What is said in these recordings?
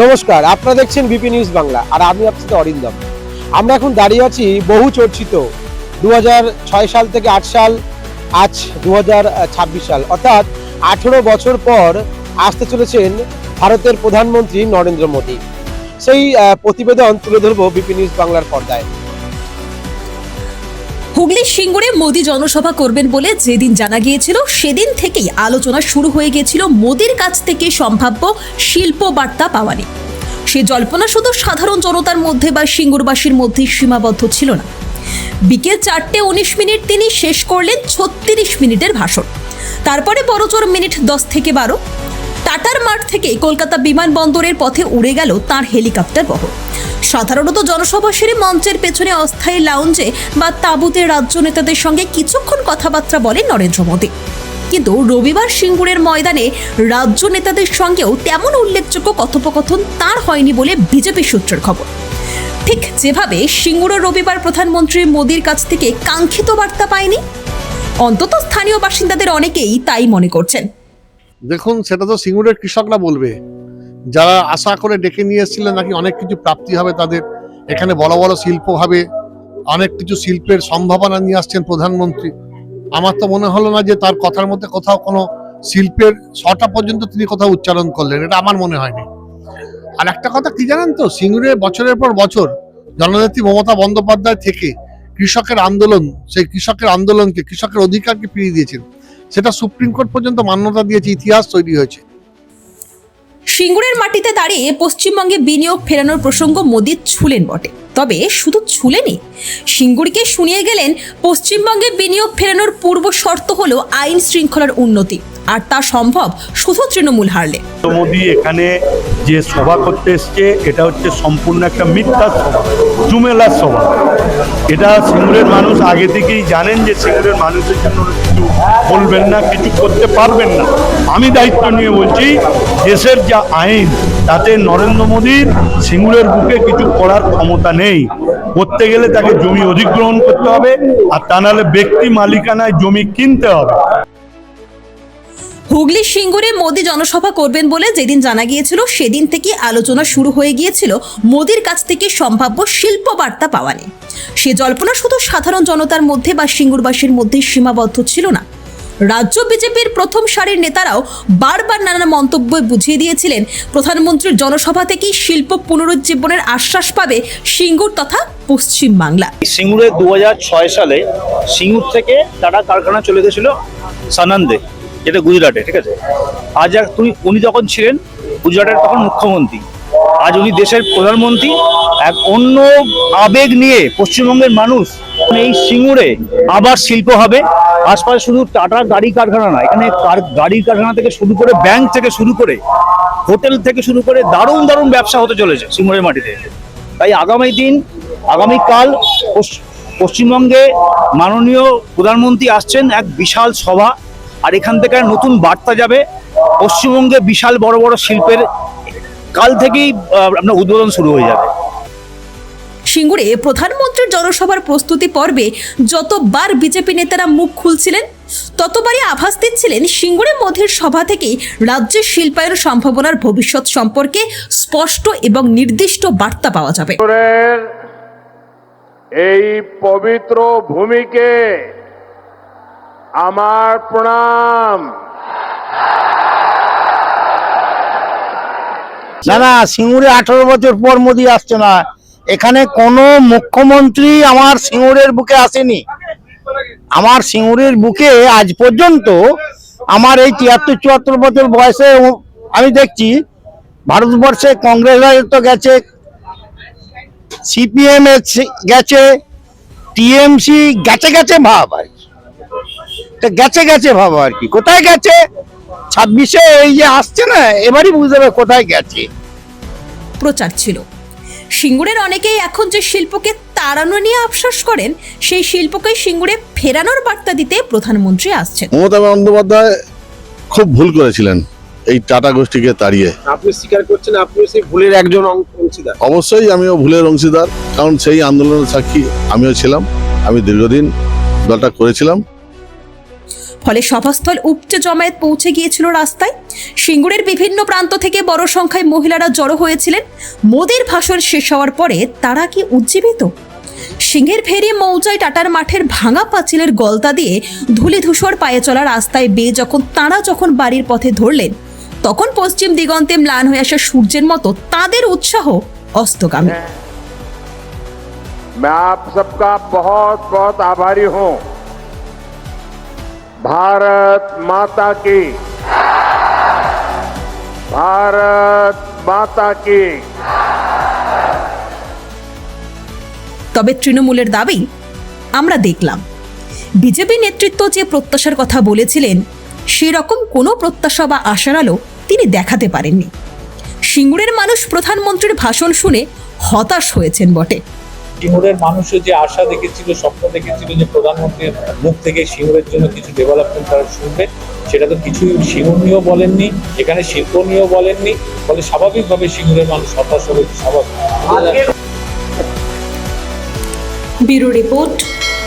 নমস্কার, আপনারা দেখছেন বিপি নিউজ বাংলা, আর আমি আপনাদের অরিন্দম। আমরা এখন দাঁড়িয়ে আছি বহু চর্চিত দু হাজার ছয় সাল থেকে আট সাল, আজ দু হাজার ছাব্বিশ সাল। অর্থাৎ আঠেরো বছর পর আসতে চলেছেন ভারতের প্রধানমন্ত্রী নরেন্দ্র মোদী। সেই প্রতিবেদন তুলে ধরবো বিপি নিউজ বাংলার পর্দায়। হুগলির সিঙ্গুরে মোদী জনসভা করবেন বলে যেদিন জানা গিয়েছিল, সেদিন থেকেই আলোচনা শুরু হয়ে গিয়েছিল মোদীর কাছ থেকে সম্ভাব্য শিল্প বার্তা পাওয়া নিয়ে। সে জল্পনা শুধু সাধারণ জনতার মধ্যে বা সিঙ্গুরবাসীর মধ্যে সীমাবদ্ধ ছিল না। বিকেল চারটে উনিশ মিনিট তিনি শেষ করলেন ছত্রিশ মিনিটের ভাষণ। তারপরে বড়জোর মিনিট দশ থেকে বারো। টাটার মাঠ থেকে কলকাতা বিমানবন্দরের পথে উড়ে গেল তার হেলিকপ্টার বহর। সাধারণত জনসভা সেরে মঞ্চের পেছনে অস্থায়ী লাউঞ্জে বা তাঁবুতে রাজ্য নেতাদের সঙ্গে কিছুক্ষণ কথাবার্তা বলেন নরেন্দ্র মোদী। কিন্তু রবিবার সিঙ্গুরের ময়দানে রাজ্য নেতাদের সঙ্গেও তেমন উল্লেখযোগ্য কথোপকথন তার হয়নি বলে বিজেপি সূত্রের খবর। ঠিক যেভাবে সিঙ্গুর রবিবার প্রধানমন্ত্রী মোদীর কাছ থেকে কাঙ্ক্ষিত বার্তা পায়নি, অন্তত স্থানীয় বাসিন্দাদের অনেকেই তাই মনে করছেন। দেখুন, সেটা তো সিঙ্গুরের কৃষকরা বলবে। যারা আশা করে ডেকে নিয়ে এসেছিলেন নাকি অনেক কিছু প্রাপ্তি হবে তাদের, এখানে বড় বড় শিল্প হবে, অনেক কিছু শিল্পের সম্ভাবনা নিয়ে আসছেন প্রধানমন্ত্রী। আমার তো মনে হলো না যে তার কথার মধ্যে কোথাও কোনো শিল্পের ছটা পর্যন্ত তিনি কোথাও উচ্চারণ করলেন, এটা আমার মনে হয়নি। আর একটা কথা, কি জানেন তো, সিঙ্গুরে বছরের পর বছর জননেত্রী মমতা বন্দ্যোপাধ্যায় থেকে কৃষকের আন্দোলন, সেই কৃষকের আন্দোলনকে, কৃষকের অধিকারকে ফিরিয়ে দিয়েছেন। সেটা সুপ্রিম কোর্ট পর্যন্ত মান্যতা দিয়েছে ইতিহাস তৈরি হয়েছে। সিঙ্গুরের মাটিতে দাঁড়িয়ে পশ্চিমবঙ্গে বিনিয়োগ ফেরানোর প্রসঙ্গ মোদি ছুলেন বটে। তবে শুধু ছুলেনি সিঙ্গুরকে শুনিয়ে গেলেন পশ্চিমবঙ্গে বিনিয়োগ ফেরানোর পূর্ব শর্ত হলো আইন শৃঙ্খলার উন্নতি আর তা সম্ভব শুধু তৃণমূল হারলে। মোদী এখানে যে সভা করতে এসছে এটা হচ্ছে সম্পূর্ণ একটা মিথ্যা সভা। জুমেলার সভা এটা সিঙ্গুরের মানুষ আগে থেকেই জানেন যে সিঙ্গুরের মানুষের জন্য কিছু বলবেন না, কিছু করতে পারবেন না। আমি দায়িত্ব নিয়ে বলছি, দেশের যা আইন, তাতে নরেন্দ্র মোদীর সিঙ্গুরের বুকে কিছু করার ক্ষমতা নেই। করতে গেলে তাকে জমি অধিগ্রহণ করতে হবে, আর তা নাহলে ব্যক্তি মালিকানায় জমি কিনতে হবে। হুগলি সিঙ্গুরে মোদি জনসভা করবেন বলে যেদিন জানা গিয়েছিল, সেদিন থেকে আলোচনা শুরু হয়ে গিয়েছিল মোদির কাছ থেকে সম্ভাব্য শিল্প বার্তা পাওয়া সে জল্পনা শুধু সাধারণ জনতার মধ্যে বা সিঙ্গুরবাসীর মধ্যে সীমাবদ্ধ ছিল না। রাজ্য বিজেপির প্রথম সারির নেতারাও বারবার নানা মন্তব্য বুঝিয়ে দিয়েছিলেন। প্রধানমন্ত্রীর জনসভা থেকেই শিল্প পুনরুজ্জীবনের আশ্বাস পাবে সিঙ্গুর তথা পশ্চিম বাংলা। সিঙ্গুরে দু হাজার ছয় সালে সিঙ্গুর থেকে টাটা কারখানা চলে গেছিল সানান্দে। যেটা গুজরাটে, ঠিক আছে? আজ এক তুমি উনি যখন ছিলেন, গুজরাটের তখন মুখ্যমন্ত্রী। আজ উনি দেশের প্রধানমন্ত্রী। এক অন্য আবেগ নিয়ে পশ্চিমবঙ্গের মানুষ এই সিঙ্গুরে আবার শিল্প হবে। আশপাশে শুধু টাটা গাড়ি কারখানা না এখানে গাড়ির কারখানা থেকে শুরু করে ব্যাংক থেকে শুরু করে হোটেল থেকে শুরু করে দারুণ দারুণ ব্যবসা হতে চলেছে সিঙ্গুরের মাটিতে। তাই আগামী দিন আগামীকাল পশ্চ- পশ্চিমবঙ্গে মাননীয় প্রধানমন্ত্রী আসছেন এক বিশাল সভা। আর এখান থেকে নতুন বার্তা যাবে। পশ্চিমবঙ্গে বিশাল বড় বড় শিল্পের কাল থেকেই আহ, আপনার উদ্বোধন শুরু হয়ে যাবে। সিঙ্গুরে প্রধানমন্ত্রীর জনসভার প্রস্তুতি পর্বে যতবার বিজেপি নেতারা মুখ খুলছিলেন ততবারই আভাস দিচ্ছিলেন সিঙ্গুরে মোদীর সভা থেকেই রাজ্যের শিল্পায়ন সম্ভাবনার ভবিষ্যৎ সম্পর্কে স্পষ্ট এবং নির্দিষ্ট বার্তা পাওয়া যাবে। এই পবিত্র ভূমিকে আমার প্রণাম। না না, সিঙ্গুরে আঠারো বছর পর মোদি আসছে না। এখানে কোনো মুখ্যমন্ত্রী আমার সিঙ্গুরের বুকে আসেনি। আমার সিঙ্গুরের বুকে আজ পর্যন্ত আমার এই তিয়াত্তর, চুয়াত্তর বছর বয়সে আমি দেখছি, ভারতবর্ষে কংগ্রেস তো গেছে, সিপিএম গেছে, টিএমসি গেছে গেছে ভাব আর কি। তা গেছে গেছে ভাব আর কি। কোথায় গেছে? ছাব্বিশে এই যে আসছে না এবারই বুঝতে হবে কোথায় গেছে। প্রচার ছিল। সিঙ্গুরের অনেকেই এখন যে শিল্পকে তাড়ানো নিয়ে আফসোস করেন সেই শিল্পকে সিঙ্গুরে ফেরানোর বার্তা দিতে প্রধানমন্ত্রী আসছেন। মমতা বন্দ্যোপাধ্যায় খুব ভুল করেছিলেন এই টাটা গোষ্ঠীকে তাড়িয়ে। আপনি স্বীকার করছেন আপনি সেই ভুলের একজন অংশীদার। অবশ্যই আমিও ভুলের অংশীদার কারণ সেই আন্দোলনের সাক্ষী আমিও ছিলাম। আমি দীর্ঘদিন দলটা করেছিলাম। ফলে সভাস্থল উপচে জমায়েত পৌঁছে গিয়েছিল রাস্তায় সিঙ্গুরের বিভিন্ন প্রান্ত থেকে বড় সংখ্যায় মহিলারা জড়ো হয়েছিলেন মোদির ভাষণ শেষ হওয়ার পরে তারা কি উজ্জীবিত সিংহের ভেরি মৌজাই টাটার মাঠের ভাঙা পাঁচিলের গলতা দিয়ে ধুলি ধূসর পায়ে চলা রাস্তায় বেয়ে যখন তাঁরা যখন বাড়ির পথে ধরলেন তখন পশ্চিম দিগন্তে ম্লান হয়ে আসা সূর্যের মতো তাদের উৎসাহ অস্তগামী मैं आप सबका बहुत बहुत आभारी हूं भारत माता की भारत माता की তবে তৃণমূলের দাবি আমরা দেখলাম বিজেপি নেতৃত্ব যে প্রত্যাশার কথা বলেছিলেন সেরকম কোনো প্রত্যাশা বা আশার আলো তিনি দেখাতে পারেননি সিঙ্গুরের মানুষ প্রধানমন্ত্রীর ভাষণ শুনে হতাশ হয়েছেন বটে সিঙ্গুরের মানুষের যে আশা দেখেছিল স্বপ্ন দেখেছিল যে প্রধানমন্ত্রীর মুখ থেকে সিঙ্গুরের জন্য কিছু ডেভেলপমেন্ট তারা শুনবে সেটা তো কিছুই সিঙ্গুর নিয়েও বলেননি এখানে শিল্প নিয়েও বলেননি ফলে স্বাভাবিকভাবে সিঙ্গুরের মানুষ হতাশ হবে স্বাভাবিক। Bureau report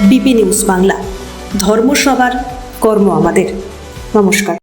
BP news Bangla. ধর্ম সবার কর্ম আমাদের। নমস্কার।